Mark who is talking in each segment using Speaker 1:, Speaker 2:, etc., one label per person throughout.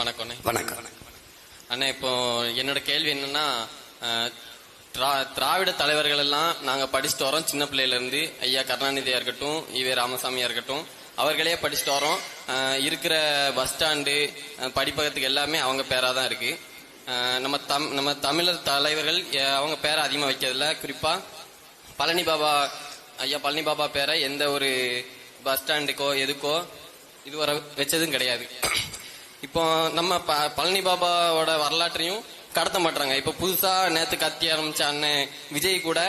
Speaker 1: வணக்கம்ண்ணே.
Speaker 2: வணக்கம்.
Speaker 1: அண்ணா இப்போ என்னோட கேள்வி என்னன்னா திராவிட தலைவர்கள் எல்லாம் நாங்க படிச்சுட்டு வரோம் சின்ன பிள்ளையில இருந்து. ஐயா கருணாநிதியா இருக்கட்டும் ஈவே ராமசாமியா இருக்கட்டும் அவர்களே படிச்சுட்டு வரோம். இருக்கிற பஸ் ஸ்டாண்டு படிப்பகத்துக்கு எல்லாமே அவங்க பேரா தான் இருக்கு நம்ம தம் நம்ம தமிழர் தலைவர்கள் அவங்க பேரை அதிகமா வைக்கிறதில்ல. குறிப்பா பழனி பாபா ஐயா பழனி பாபா பேரை எந்த ஒரு பஸ் ஸ்டாண்டுக்கோ எதுக்கோ இதுவரை வச்சதும் கிடையாது. இப்போ நம்ம ப- பழனி பாபாவோட வரலாற்றையும் கடத்த மாட்டாங்க இப்போ புதுசா நேத்து கத்தி ஆரம்பிச்ச அண்ணன் விஜய் கூட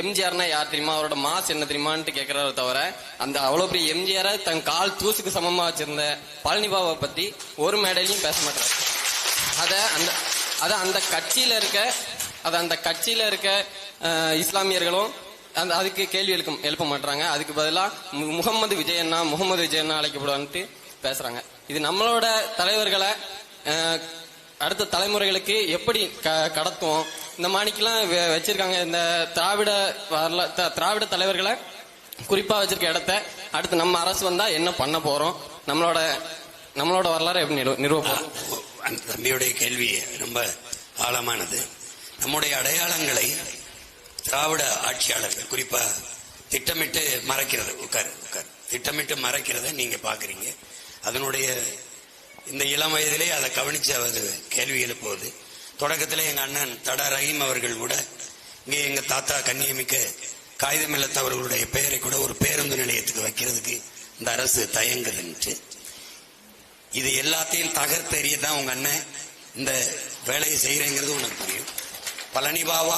Speaker 1: எம்ஜிஆர்னா யார் தெரியுமா? அவரோட மாஸ் என்ன தெரியுமான்ட்டு கேட்கறத தவிர அந்த அவ்வளவு பெரிய எம்ஜிஆரை தன் கால் தூசுக்கு சமமா வச்சிருந்த பழனி பாபா பத்தி ஒரு மேடையிலையும் பேச மாட்டாரு அத அந்த அத அந்த கட்சியில இருக்க அத அந்த கட்சியில இருக்க இஸ்லாமியர்களும் அந்த அதுக்கு கேள்வி எழுப்ப எழுப்ப மாட்டாங்க அதுக்கு பதிலா முகமது விஜயன்னா முகமது விஜயன்னா அழைக்கப்படுவான்ட்டு பேசுறாங்க. இது நம்மளோட தலைவர்களை அடுத்த தலைமுறைகளுக்கு எப்படி க- கடத்துவோம்? இந்த மாணிக்கெல்லாம் வெ- வச்சிருக்காங்க. இந்த திராவிட வரலா த- திராவிட தலைவர்களை குறிப்பா வச்சிருக்க இடத்த அடுத்து நம்ம அரசு வந்தா என்ன பண்ண போறோம்? நம்மளோட நம்மளோட வரலாறு எப்படி நிறுவ நிறுவ
Speaker 2: அந்த தம்பியுடைய கேள்வி ரொம்ப ஆழமானது. நம்முடைய அடையாளங்களை திராவிட ஆட்சியாளர்கள் குறிப்பா திட்டமிட்டு மறைக்கிறது உட்காரு உட்காரு. திட்டமிட்டு மறைக்கிறத நீங்க பாக்குறீங்க அதனுடைய இந்த இளம் வயதிலே அதை கவனிச்சு அவர் கேள்வி எழுப்புவது. தொடக்கத்தில் எங்கள் அண்ணன் தடா ரஹீம் அவர்கள் கூட இங்கே எங்கள் தாத்தா கண்ணியமிக்க காகிதமில்லத் அவர்களுடைய பெயரை கூட ஒரு பேருந்து நிலையத்துக்கு வைக்கிறதுக்கு இந்த அரசு தயங்குதுன்ட்டு. இது எல்லாத்தையும் தகர்த்தெறிய தான் உங்கள் அண்ணன் இந்த வேலையை செய்கிறேங்கிறது உனக்கு புரியும். பழனிபாவா